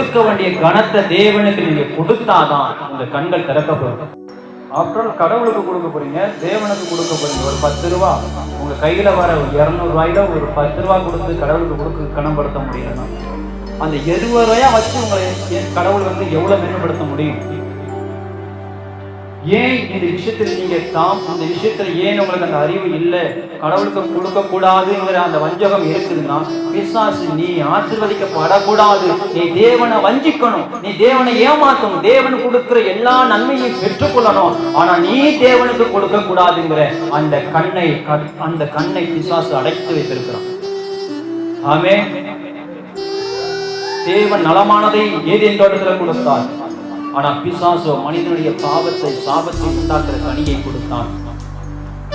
கொடுக்க வேண்டிய கனத்தை தேவனுக்கு நீங்க கொடுத்தாதான் உங்க கண்கள் திறக்கப்படும். ஆஃப்டர் கடவுளுக்கு கொடுக்க போறீங்க தேவனுக்கு கொடுக்க போறீங்க. ஒரு பத்து ரூபா. உங்க கையில வர ஒரு இருநூறு ஒரு பத்து ரூபா கொடுத்து கடவுளுக்கு கொடுக்க கணப்படுத்த முடியலன்னா அந்த இருபது ரூபாயா வச்சு உங்களை கடவுள் வந்து எவ்வளவு மேம்படுத்த முடியும்? ஏன் இந்த விஷயத்துல நீங்க தாம் அந்த விஷயத்துல ஏன் உங்களுக்கு அந்த அறிவு இல்லை? கடவுளுக்கு கொடுக்க கூடாதுங்கிற அந்த வஞ்சகம் இருக்குதுன்னா பிசாசு நீ ஆசிர்வதிக்கப்படக்கூடாது. நீ தேவனை வஞ்சிக்கணும். நீ தேவனை ஏமாத்தணும். தேவன் கொடுக்கிற எல்லா நன்மையும் பெற்றுக்கொள்ளணும். ஆனா நீ தேவனுக்கு கொடுக்க கூடாதுங்கிற அந்த கண்ணை அந்த கண்ணை பிசாசு அடைத்து வைத்திருக்கிறான். ஆமே தேவன் நலமானதை ஏதேன் தோட்டத்தில் கொடுத்தார். ஆனா பிசாசோ மனிதனுடைய பாவத்தை சாபத்தை உண்டாக்குற கனியை கொடுத்தான்.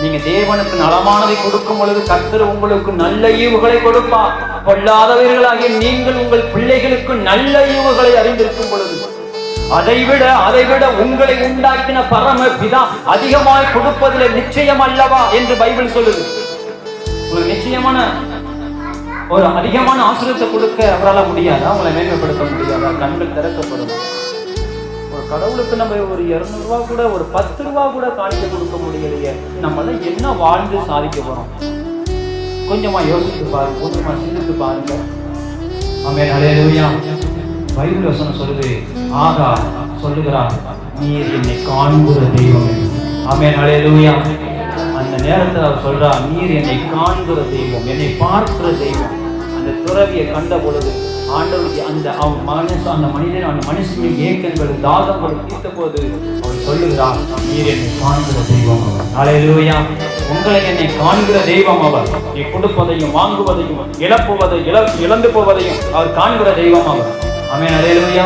நீங்க தேவனுக்கு நலமானதை கொடுக்கும் பொழுது கர்த்தர் உங்களுக்கு நல்ல ஈவுகளை கொடுப்பார். கொள்ளாதவர்களாகிய நீங்கள் உங்கள் பிள்ளைகளுக்கு நல்ல ஈவுகளை அறிந்திருக்கும் பொழுது அதைவிட அதைவிட உங்களை உண்டாக்கின பரம பிதா அதிகமாய் கொடுப்பதில் நிச்சயம் அல்லவா என்று பைபிள் சொல்லுது. ஒரு நிச்சயமான ஒரு அதிகமான ஆசிரியத்தை கொடுக்க அவரால் முடியாதா. உங்களை மேன்மைப்படுத்த முடியாதா. கண்கள் திறக்கப்படும். ஒரு கடவுளுக்கு நம்ம ஒரு இருநூறு ரூபா கூட ஒரு பத்து ரூபா கூட காணிக்க கொடுக்க முடியலையே நம்மளாம் என்ன வாழ்ந்து சாதிக்க போறோம்? கொஞ்சமா யோசித்து பாருங்க கொஞ்சமா சிந்தித்து பாருங்க. ஆமென் ஹalleluya. பைபிள் வசனம் சொல்லுது ஆகா சொல்லுகிறார் நீர் என்னை காண்புற தெய்வம். ஆமென் ஹalleluya. அந்த நேரத்தில் அவர் சொல்றா நீர் என்னை காண்கிற தெய்வம் என்னை பார்க்கிற தெய்வம். அந்த துறவியை கண்ட பொழுது ஆண்டவருக்கு அந்த அவன் மனசு அந்த மனிதன் அந்த மனுஷனின் ஏக்கங்கள் தாகங்கள் தீர்த்த போது அவன் சொல்லுகிறார் நீர் என்னை காண்கிற தெய்வம் அவர். உங்களை என்னை காண்கிற தெய்வம் அவர். நீ கொடுப்பதையும் வாங்குவதையும் இழப்புவதை இழ இழந்து போவதையும் அவர் காண்கிற தெய்வம் அவர். ஆமென் ஹalleluya.